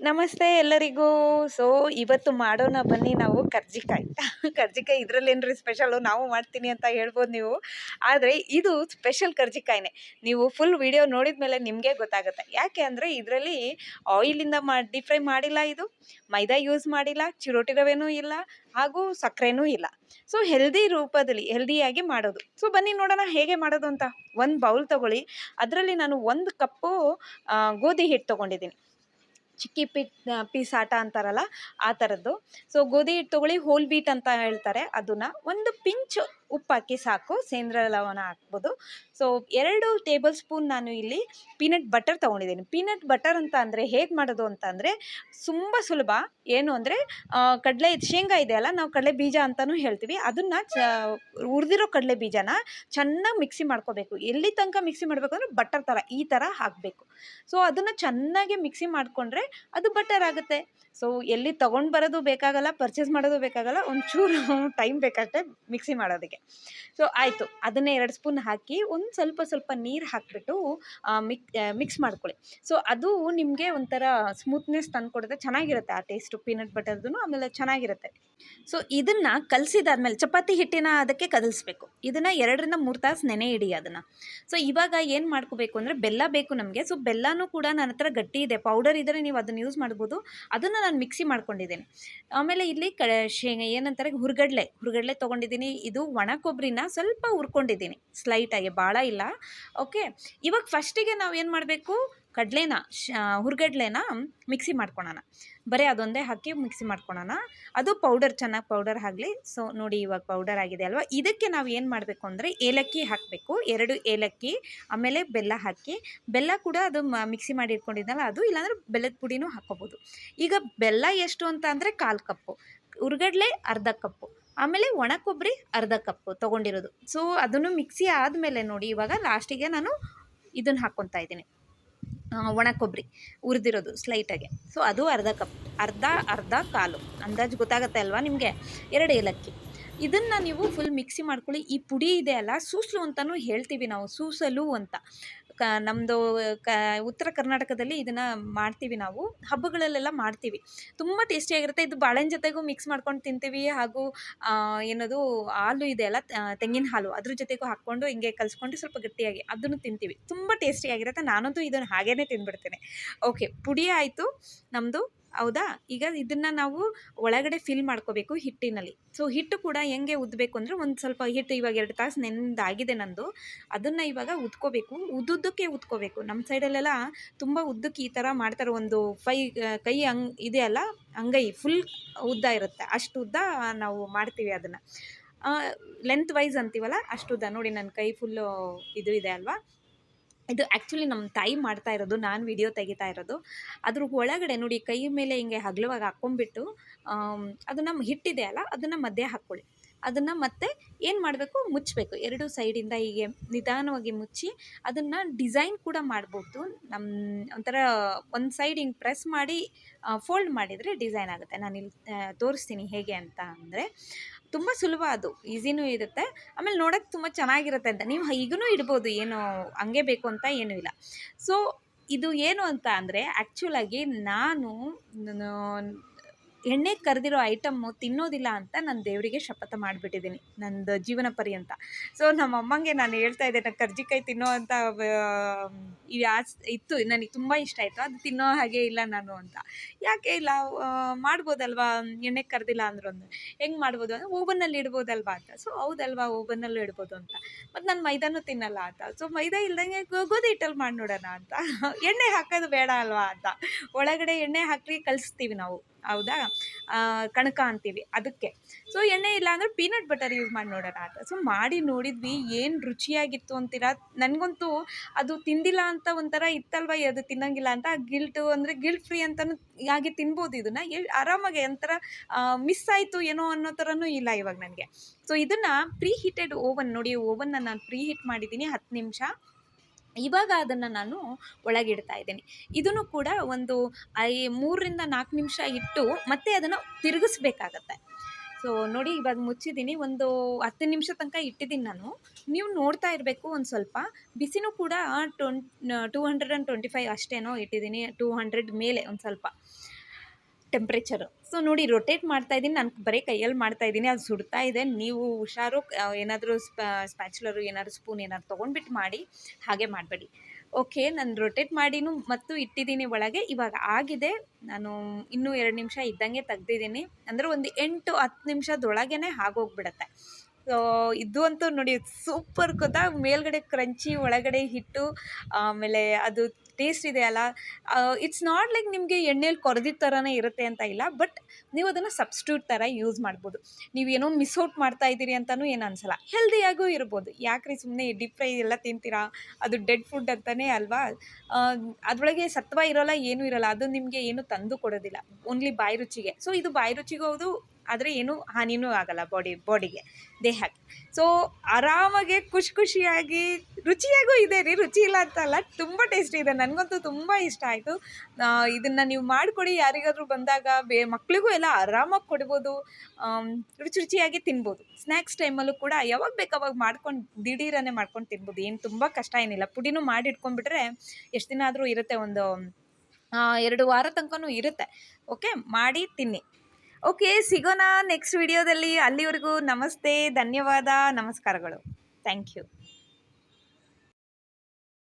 ನಮಸ್ತೆ ಎಲ್ಲರಿಗೂ. ಸೊ ಇವತ್ತು ಮಾಡೋಣ ಬನ್ನಿ ನಾವು ಕರ್ಜಿಕಾಯಿ. ಕರ್ಜಿಕಾಯಿ ಇದರಲ್ಲೇನ್ರಿ ಸ್ಪೆಷಲು ನಾವು ಮಾಡ್ತೀನಿ ಅಂತ ಹೇಳ್ಬೋದು ನೀವು. ಆದರೆ ಇದು ಸ್ಪೆಷಲ್ ಕರ್ಜಿಕಾಯಿನೇ. ನೀವು ಫುಲ್ ವಿಡಿಯೋ ನೋಡಿದ ಮೇಲೆ ನಿಮಗೆ ಗೊತ್ತಾಗುತ್ತೆ. ಯಾಕೆ ಅಂದರೆ ಇದರಲ್ಲಿ ಆಯಿಲಿಂದ ಮಾಡಿ ಡೀಪ್ ಫ್ರೈ ಮಾಡಿಲ್ಲ ಇದು. ಮೈದಾ ಯೂಸ್ ಮಾಡಿಲ್ಲ, ಚಿರೋಟಿ ರವೆನೂ ಇಲ್ಲ, ಹಾಗೂ ಸಕ್ಕರೆನೂ ಇಲ್ಲ. ಸೊ ಹೆಲ್ದಿ ರೂಪದಲ್ಲಿ ಹೆಲ್ದಿಯಾಗಿ ಮಾಡೋದು. ಸೊ ಬನ್ನಿ ನೋಡೋಣ ಹೇಗೆ ಮಾಡೋದು ಅಂತ. ಒಂದು ಬೌಲ್ ತೊಗೊಳ್ಳಿ. ಅದರಲ್ಲಿ ನಾನು ಒಂದು ಕಪ್ಪು ಗೋಧಿ ಹಿಟ್ಟು ತೊಗೊಂಡಿದ್ದೀನಿ. ಚಿಕ್ಕಿ ಪಿಟ್ ಆಟ ಅಂತಾರಲ್ಲ, ಆ ಥರದ್ದು ಸೊ ಗೋಧಿ ಹಿಟ್ಟು ತೊಗೊಳ್ಳಿ ಹೋಲ್ ಬೀಟ್ ಅಂತ ಹೇಳ್ತಾರೆ. ಅದನ್ನು ಒಂದು ಪಿಂಚ್ ಉಪ್ಪು ಹಾಕಿ ಸಾಕು, ಸೇಂದ್ರ ಲವಣ ಹಾಕ್ಬೋದು. ಸೊ ಎರಡು ಟೇಬಲ್ ಸ್ಪೂನ್ ನಾನು ಇಲ್ಲಿ ಪೀನಟ್ ಬಟರ್ ತೊಗೊಂಡಿದ್ದೀನಿ. ಪೀನಟ್ ಬಟರ್ ಅಂತ ಅಂದರೆ ಹೇಗೆ ಮಾಡೋದು ಅಂತ ಅಂದರೆ ತುಂಬ ಸುಲಭ. ಏನು ಅಂದರೆ ಕಡಲೆ, ಶೇಂಗಾ ಇದೆಯಲ್ಲ ನಾವು ಕಡಲೆ ಬೀಜ ಅಂತಲೂ ಹೇಳ್ತೀವಿ. ಅದನ್ನು ಚ, ಹುರಿದಿರೋ ಕಡಲೆ ಬೀಜನ ಚೆನ್ನಾಗಿ ಮಿಕ್ಸಿ ಮಾಡ್ಕೋಬೇಕು. ಎಲ್ಲಿ ತನಕ ಮಿಕ್ಸಿ ಮಾಡಬೇಕು ಅಂದರೆ ಬಟರ್ ಥರ ಈ ಥರ ಹಾಕಬೇಕು. ಸೊ ಅದನ್ನು ಚೆನ್ನಾಗಿ ಮಿಕ್ಸಿ ಮಾಡಿಕೊಂಡ್ರೆ ಅದು ಬಟರ್ ಆಗುತ್ತೆ. ಸೊ ಎಲ್ಲಿ ತೊಗೊಂಡು ಬರೋದು ಬೇಕಾಗಲ್ಲ ಪರ್ಚೇಸ್ ಮಾಡೋದು ಬೇಕಾಗಲ್ಲ, ಒಂಚೂರು ಟೈಮ್ ಬೇಕಷ್ಟೇ ಮಿಕ್ಸಿ ಮಾಡೋದಕ್ಕೆ. ಸೊ ಆಯಿತು. ಅದನ್ನೇ ಎರಡು ಸ್ಪೂನ್ ಹಾಕಿ ಒಂದು ಸ್ವಲ್ಪ ಸ್ವಲ್ಪ ನೀರು ಹಾಕಿಬಿಟ್ಟು ಮಿಕ್ ಮಿಕ್ಸ್ ಮಾಡ್ಕೊಳ್ಳಿ. ಸೊ ಅದು ನಿಮಗೆ ಒಂಥರ ಸ್ಮೂತ್ನೆಸ್ ತಂದುಕೊಡುತ್ತೆ. ಚೆನ್ನಾಗಿರುತ್ತೆ ಆ ಟೇಸ್ಟು ಪೀನಟ್ ಬಟರ್ದು ಆಮೇಲೆ ಚೆನ್ನಾಗಿರುತ್ತೆ. ಸೊ ಇದನ್ನು ಕಲಸಿದಾದ್ಮೇಲೆ, ಚಪಾತಿ ಹಿಟ್ಟಿನ ಅದಕ್ಕೆ ಕದಲಿಸ್ಬೇಕು. ಇದನ್ನು ಎರಡರಿಂದ ಮೂರು ತಾಸು ನೆನೆ ಇಡಿ ಅದನ್ನು. ಸೊ ಇವಾಗ ಏನು ಮಾಡ್ಕೋಬೇಕು ಅಂದರೆ, ಬೆಲ್ಲ ಬೇಕು ನಮಗೆ. ಸೊ ಬೆಲ್ಲನೂ ಕೂಡ ನನ್ನ ಹತ್ರ ಗಟ್ಟಿ ಇದೆ. ಪೌಡರ್ ಇದ್ದರೆ ನೀವು ಅದನ್ನು ಯೂಸ್ ಮಾಡ್ಬೋದು. ಅದನ್ನು ನಾನು ಮಿಕ್ಸಿ ಮಾಡ್ಕೊಂಡಿದ್ದೀನಿ. ಆಮೇಲೆ ಇಲ್ಲಿ ಕ, ಶೇಂಗಾ ಏನಂತಾರೆ, ಹುರ್ಗಡ್ಲೆ. ಹುರ್ಗಡ್ಲೆ ತೊಗೊಂಡಿದ್ದೀನಿ. ಇದು ಒಣ ಕೊಬ್ಬರಿನ ಸ್ವಲ್ಪ ಹುರ್ಕೊಂಡಿದ್ದೀನಿ. ಸ್ಲೈಟಾಗಿ ಭಾಳ ಇಲ್ಲ. ಓಕೆ ಇವಾಗ ಫಸ್ಟಿಗೆ ನಾವು ಏನು ಮಾಡಬೇಕು? ಕಡಲೆನ, ಶ, ಹುರ್ಗಡ್ಲೆನ ಮಿಕ್ಸಿ ಮಾಡ್ಕೊಳೋಣ. ಬರೀ ಅದೊಂದೇ ಹಾಕಿ ಮಿಕ್ಸಿ ಮಾಡ್ಕೊಳೋಣ. ಅದು ಪೌಡರ್ ಚೆನ್ನಾಗಿ ಪೌಡರ್ ಆಗಲಿ. ಸೊ ನೋಡಿ ಇವಾಗ ಪೌಡರ್ ಆಗಿದೆ ಅಲ್ವಾ? ಇದಕ್ಕೆ ನಾವು ಏನು ಮಾಡಬೇಕು ಅಂದರೆ ಏಲಕ್ಕಿ ಹಾಕಬೇಕು. ಎರಡು ಏಲಕ್ಕಿ, ಆಮೇಲೆ ಬೆಲ್ಲ ಹಾಕಿ. ಬೆಲ್ಲ ಕೂಡ ಅದು ಮಿಕ್ಸಿ ಮಾಡಿ ಇಟ್ಕೊಂಡಿದ್ದಲ್ಲ ಅದು ಇಲ್ಲಾಂದರೆ ಬೆಲ್ಲದ ಪುಡಿನೂ ಹಾಕ್ಕೋಬೋದು ಈಗ ಬೆಲ್ಲ ಎಷ್ಟು ಅಂತ ಅಂದರೆ ಕಾಲು ಕಪ್ಪು. ಹುರ್ಗಡ್ಲೆ ಅರ್ಧ ಕಪ್ಪು. ಆಮೇಲೆ ಒಣ ಕೊಬ್ಬರಿ ಅರ್ಧ ಕಪ್ಪು ತೊಗೊಂಡಿರೋದು. ಸೊ ಅದನ್ನು ಮಿಕ್ಸಿ ಆದಮೇಲೆ ನೋಡಿ, ಇವಾಗ ಲಾಸ್ಟಿಗೆ ನಾನು ಇದನ್ನು ಹಾಕ್ಕೊತಾ ಇದ್ದೀನಿ. ಒಣ ಕೊಬ್ಬರಿ ಹುರಿದಿರೋದು ಸ್ಲೈಟಾಗೆ ಸೊ ಅದು ಅರ್ಧ ಕಪ್, ಅರ್ಧ ಅರ್ಧ ಕಾಲು. ಅಂದಾಜು ಗೊತ್ತಾಗತ್ತೆ ಅಲ್ವಾ ನಿಮಗೆ? ಎರಡು ಏಲಕ್ಕಿ. ಇದನ್ನು ನೀವು ಫುಲ್ ಮಿಕ್ಸಿ ಮಾಡ್ಕೊಳ್ಳಿ. ಈ ಪುಡಿ ಇದೆ ಅಲ್ಲ, ಸೂಸಲು ಅಂತಲೂ ಹೇಳ್ತೀವಿ ನಾವು, ಸೂಸಲು ಅಂತ. ಕ ನಮ್ಮದು ಕ ಉತ್ತರ ಕರ್ನಾಟಕದಲ್ಲಿ ಇದನ್ನು ಮಾಡ್ತೀವಿ ನಾವು. ಹಬ್ಬಗಳಲ್ಲೆಲ್ಲ ಮಾಡ್ತೀವಿ. ತುಂಬ ಟೇಸ್ಟಿಯಾಗಿರುತ್ತೆ ಇದು ಬಾಳೆಹಣ್ಣು ಜೊತೆಗೂ ಮಿಕ್ಸ್ ಮಾಡ್ಕೊಂಡು ತಿಂತೀವಿ. ಹಾಗೂ ಏನದು, ಹಾಲು ಇದೆ ಅಲ್ಲ ತೆಂಗಿನ ಹಾಲು. ಅದ್ರ ಜೊತೆಗೂ ಹಾಕ್ಕೊಂಡು ಹಿಂಗೆ ಕಲಿಸ್ಕೊಂಡು ಸ್ವಲ್ಪ ಗಟ್ಟಿಯಾಗಿ ಅದನ್ನು ತಿಂತೀವಿ. ತುಂಬ ಟೇಸ್ಟಿಯಾಗಿರುತ್ತೆ ನಾನಂತೂ ಇದನ್ನು ಹಾಗೇ ತಿಂದ್ಬಿಡ್ತೇನೆ. ಓಕೆ ಪುಡಿ ಆಯಿತು. ನಮ್ಮದು ಹೌದಾ? ಈಗ ಇದನ್ನು ನಾವು ಒಳಗಡೆ ಫಿಲ್ ಮಾಡ್ಕೋಬೇಕು ಹಿಟ್ಟಿನಲ್ಲಿ. ಸೊ ಹಿಟ್ಟು ಕೂಡ ಹೆಂಗೆ ಉದ್ದಬೇಕು ಅಂದರೆ ಒಂದು ಸ್ವಲ್ಪ ಹಿಟ್ಟು ಇವಾಗ ಎರಡು ತಾಸು ನೆಂದಾಗಿದೆ ನಂದು. ಅದನ್ನು ಇವಾಗ ಉದ್ಕೋಬೇಕು. ಉದ್ದುದ್ದಕ್ಕೆ ಉದ್ಕೋಬೇಕು. ನಮ್ಮ ಸೈಡಲ್ಲೆಲ್ಲ ತುಂಬ ಉದ್ದಕ್ಕೆ ಈ ಥರ ಮಾಡ್ತಾರೆ. ಒಂದು ಫೈ, ಕೈ ಅಂಗ್ ಇದೆ ಅಲ್ಲ ಅಂಗೈ ಫುಲ್ ಉದ್ದ ಇರುತ್ತೆ. ಅಷ್ಟು ಉದ್ದ ನಾವು ಮಾಡ್ತೀವಿ ಅದನ್ನು. ಲೆಂತ್ ವೈಸ್ ಅಂತೀವಲ್ಲ, ಅಷ್ಟು ಉದ್ದ. ನೋಡಿ ನನ್ನ ಕೈ ಫುಲ್ಲು ಇದು ಇದೆ ಅಲ್ವಾ? ಇದು ಆ್ಯಕ್ಚುಲಿ ನಮ್ಮ ತಾಯಿ ಮಾಡ್ತಾ ಇರೋದು, ನಾನು ವಿಡಿಯೋ ತೆಗಿತಾ ಇರೋದು. ಅದ್ರ ಒಳಗಡೆ ನೋಡಿ, ಕೈ ಮೇಲೆ ಹಿಂಗೆ ಹಗ್ಲವಾಗಿ ಹಾಕ್ಕೊಂಡ್ಬಿಟ್ಟು ಅದನ್ನು ಹಿಟ್ಟಿದೆ ಅಲ್ಲ, ಅದನ್ನು ಮಧ್ಯೆ ಹಾಕ್ಕೊಳ್ಳಿ. ಅದನ್ನು ಮತ್ತೆ ಏನು ಮಾಡಬೇಕು? ಮುಚ್ಚಬೇಕು ಎರಡು ಸೈಡಿಂದ ಹೀಗೆ ನಿಧಾನವಾಗಿ ಮುಚ್ಚಿ, ಅದನ್ನು ಡಿಸೈನ್ ಕೂಡ ಮಾಡ್ಬೋದು. ನಮ್ಮ ಒಂಥರ ಒಂದು ಸೈಡ್ ಹಿಂಗೆ ಪ್ರೆಸ್ ಮಾಡಿ ಫೋಲ್ಡ್ ಮಾಡಿದರೆ ಡಿಸೈನ್ ಆಗುತ್ತೆ. ನಾನು ಇಲ್ಲಿ ತೋರಿಸ್ತೀನಿ ಹೇಗೆ ಅಂತ ಅಂದರೆ ತುಂಬ ಸುಲಭ ಅದು. ಈಸಿನೂ ಇರುತ್ತೆ. ಆಮೇಲೆ ನೋಡೋಕೆ ತುಂಬ ಚೆನ್ನಾಗಿರುತ್ತೆ ಅಂತ. ನೀವು ಈಗೂ ಇಡ್ಬೋದು. ಏನು ಹಂಗೆ ಬೇಕು ಅಂತ ಏನೂ ಇಲ್ಲ. ಸೊ ಇದು ಏನು ಅಂತ ಅಂದರೆ ಆ್ಯಕ್ಚುಲಾಗಿ ನಾನು ಎಣ್ಣೆ ಕರೆದಿರೋ ಐಟಮ್ಮು ತಿನ್ನೋದಿಲ್ಲ ಅಂತ ನಾನು ದೇವರಿಗೆ ಶಪಥ ಮಾಡಿಬಿಟ್ಟಿದ್ದೀನಿ, ನಂದು ಜೀವನ ಪರ್ಯಂತ. ಸೊ ನಮ್ಮ ಅಮ್ಮಂಗೆ ನಾನು ಹೇಳ್ತಾ ಇದ್ದೆ ನಾನು ಕರ್ಜಿಕಾಯಿ ತಿನ್ನೋ ಅಂತ ಆಸ್, ಇತ್ತು, ನನಗೆ ತುಂಬ ಇಷ್ಟ ಆಯಿತು, ಅದು ತಿನ್ನೋ ಹಾಗೆ ಇಲ್ಲ ನಾನು ಅಂತ. ಯಾಕೆ ಇಲ್ಲ ಮಾಡ್ಬೋದಲ್ವಾ, ಎಣ್ಣೆ ಕರೆದಿಲ್ಲ ಹೆಂಗ್ ಒಂದು ಹೆಂಗೆ ಮಾಡ್ಬೋದು ಅಂದರೆ, ಓವನ್ನಲ್ಲಿ ಇಡ್ಬೋದಲ್ವಾ ಅಂತ. ಸೊ, ಹೌದಲ್ವಾ, ಓವನ್ನಲ್ಲೂ ಇಡ್ಬೋದು ಅಂತ. ಮತ್ತು ನಾನು ಮೈದಾನೂ ತಿನ್ನಲ್ಲ ಅಂತ. ಸೊ, ಮೈದಾ ಇಲ್ದಂಗೆ ಗೋಧಿ ಹಿಟ್ಟಲ್ಲಿ ಮಾಡಿ ನೋಡೋಣ ಅಂತ. ಎಣ್ಣೆ ಹಾಕೋದು ಬೇಡ ಅಲ್ವಾ? ಅಂತ. ಒಳಗಡೆ ಎಣ್ಣೆ ಹಾಕಿ ಕಲಿಸ್ತೀವಿ ನಾವು. ಹೌದಾ? ಕಣಕ ಅಂತೀವಿ ಅದಕ್ಕೆ. ಸೊ ಎಣ್ಣೆ ಇಲ್ಲ ಅಂದರೆ ಪೀನಟ್ ಬಟರ್ ಯೂಸ್ ಮಾಡಿ ನೋಡೋಣ ಅಂತ. ಸೊ ಮಾಡಿ ನೋಡಿದ್ವಿ, ಏನು ರುಚಿಯಾಗಿತ್ತು ಅಂತೀರಾ? ನನಗಂತೂ ಅದು ತಿಂದಿಲ್ಲ ಅಂತ ಒಂಥರ ಇತ್ತಲ್ವ ಅದು ತಿನ್ನಂಗಿಲ್ಲ ಅಂತ ಗಿಲ್ಟು ಅಂದರೆ ಗಿಲ್ಟ್ ಫ್ರೀ ಅಂತಲೂ ಹಾಗೆ ತಿನ್ಬೋದು ಇದನ್ನು. ಎಲ್ ಆರಾಮಾಗಿ ಒಂಥರ ಮಿಸ್ ಆಯಿತು ಏನೋ ಅನ್ನೋ ಥರನೂ ಇಲ್ಲ ಇವಾಗ ನನಗೆ. ಸೊ ಇದನ್ನು ಪ್ರೀ ಹೀಟೆಡ್ ಓವನ್ ನೋಡಿ ಓವನ್ನ ನಾನು ಪ್ರೀ ಹೀಟ್ ಮಾಡಿದ್ದೀನಿ ಹತ್ತು ನಿಮಿಷ. ಇವಾಗ ಅದನ್ನು ನಾನು ಒಳಗಿಡ್ತಾ ಇದ್ದೀನಿ. ಇದನ್ನು ಕೂಡ ಒಂದು ಐ ಮೂರರಿಂದ ನಾಲ್ಕು ನಿಮಿಷ ಇಟ್ಟು ಮತ್ತೆ ಅದನ್ನು ತಿರುಗಿಸ್ಬೇಕಾಗತ್ತೆ. ಸೊ ನೋಡಿ ಇವಾಗ ಮುಚ್ಚಿದ್ದೀನಿ. ಒಂದು ಹತ್ತು ನಿಮಿಷ ತನಕ ಇಟ್ಟಿದ್ದೀನಿ ನಾನು. ನೀವು ನೋಡ್ತಾ ಇರಬೇಕು ಒಂದು ಸ್ವಲ್ಪ. ಬಿಸಿನೂ ಕೂಡ twenty, two hundred and twenty five ಅಷ್ಟೇನೋ ಇಟ್ಟಿದ್ದೀನಿ. ಟೂ ಹಂಡ್ರೆಡ್ ಮೇಲೆ ಒಂದು ಸ್ವಲ್ಪ. ಟೆಂಪ್ರೇಚರು ಸೊ ನೋಡಿ ರೊಟೇಟ್ ಮಾಡ್ತಾ ಇದ್ದೀನಿ. ನಾನು ಬರೀ ಕೈಯಲ್ಲಿ ಮಾಡ್ತಾ ಇದ್ದೀನಿ. ಅದು ಸುಡ್ತಾ ಇದೆ. ನೀವು ಹುಷಾರು ಏನಾದರೂ ಸ್ಪ್ಯಾಚುಲರು ಏನಾದರೂ ಸ್ಪೂನ್ ಏನಾದ್ರು ತೊಗೊಂಡ್ಬಿಟ್ಟು ಮಾಡಿ, ಹಾಗೆ ಮಾಡಬೇಡಿ. ಓಕೆ ನಾನು ರೊಟೇಟ್ ಮಾಡಿನೂ ಮತ್ತು ಇಟ್ಟಿದ್ದೀನಿ ಒಳಗೆ. ಇವಾಗ ಆಗಿದೆ. ನಾನು ಇನ್ನೂ ಎರಡು ನಿಮಿಷ ಇದ್ದಂಗೆ ತೆಗ್ದಿದ್ದೀನಿ. ಅಂದರೆ ಒಂದು ಎಂಟು ಹತ್ತು ನಿಮಿಷದೊಳಗೇ ಆಗೋಗ್ಬಿಡತ್ತೆ. ಇದು ಅಂತೂ ನೋಡಿ ಸೂಪರ್ ಗೊತ್ತಾ? ಮೇಲ್ಗಡೆ ಕ್ರಂಚಿ ಒಳಗಡೆ ಹಿಟ್ಟು, ಆಮೇಲೆ ಅದು ಟೇಸ್ಟ್ ಇದೆ ಅಲ್ಲ. ಇಟ್ಸ್ ನಾಟ್ ಲೈಕ್ ನಿಮಗೆ ಎಣ್ಣೆಯಲ್ಲಿ ಕೊರೆದಿದ್ದ ಥರನೇ ಇರುತ್ತೆ ಅಂತ ಇಲ್ಲ ಬಟ್ ನೀವು ಅದನ್ನು ಸಬ್ಸ್ಟ್ಯೂಟ್ ಥರ ಯೂಸ್ ಮಾಡ್ಬೋದು. ಮಿಸ್ ಮಿಸ್ಔಟ್ ಮಾಡ್ತಾ ಇದ್ದೀರಿ ಅಂತಲೂ ಏನು ಅನಿಸಲ್ಲ. ಹೆಲ್ದಿಯಾಗೂ ಇರ್ಬೋದು. ಯಾಕ್ರಿ ಸುಮ್ಮನೆ ಡೀಪ್ ಫ್ರೈ ಎಲ್ಲ ತಿಂತೀರಾ? ಅದು ಡೆಡ್ ಫುಡ್ ಅಂತಲೇ ಅಲ್ವಾ? ಅದರೊಳಗೆ ಸತ್ವ ಇರೋಲ್ಲ, ಏನೂ ಇರೋಲ್ಲ. ಅದು ನಿಮಗೆ ಏನು ತಂದು ಕೊಡೋದಿಲ್ಲ. ಓನ್ಲಿ ಬಾಯಿ ರುಚಿಗೆ. ಸೊ ಇದು ಬಾಯಿ ರುಚಿಗೆ ಹೌದು ಆದರೆ ಏನು ಹಾನಿನೂ ಆಗಲ್ಲ ಬಾಡಿ ಬಾಡಿಗೆ ದೇಹಕ್ಕೆ ಸೊ ಆರಾಮಾಗಿ ಖುಷಿ ಖುಷಿಯಾಗಿ, ರುಚಿಯಾಗೂ ಇದೆ ರೀ. ರುಚಿ ಇಲ್ಲ ಅಂತಲ್ಲ ತುಂಬ ಟೇಸ್ಟಿ ಇದೆ. ನನಗಂತೂ ತುಂಬ ಇಷ್ಟ ಆಯಿತು. ಇದನ್ನು ನೀವು ಮಾಡಿಕೊಡಿ. ಯಾರಿಗಾದರೂ ಬಂದಾಗ ಬೇ ಮಕ್ಕಳಿಗೂ ಎಲ್ಲ ಆರಾಮಾಗಿ ಕೊಡ್ಬೋದು. ರುಚಿ ರುಚಿಯಾಗಿ ತಿನ್ಬೋದು. ಸ್ನ್ಯಾಕ್ಸ್ ಟೈಮಲ್ಲೂ ಕೂಡ ಯಾವಾಗ ಬೇಕು ಅವಾಗ ಮಾಡ್ಕೊಂಡು, ದಿಢೀರನೇ ಮಾಡ್ಕೊಂಡು ತಿನ್ಬೋದು. ಏನು ತುಂಬ ಕಷ್ಟ ಏನಿಲ್ಲ. ಪುಡಿನೂ ಮಾಡಿ ಇಟ್ಕೊಂಡ್ಬಿಟ್ರೆ ಎಷ್ಟು ದಿನ ಆದರೂ ಇರುತ್ತೆ ಒಂದು ಎರಡು ವಾರ ತನಕನೂ ಇರುತ್ತೆ. ಓಕೆ ಮಾಡಿ ತಿನ್ನಿ. ಓಕೆ ಸಿಗೋಣ ನೆಕ್ಸ್ಟ್ ವಿಡಿಯೋದಲ್ಲಿ ಅಲ್ಲಿವರೆಗೂ ನಮಸ್ತೆ ಧನ್ಯವಾದ ನಮಸ್ಕಾರಗಳು. Thank you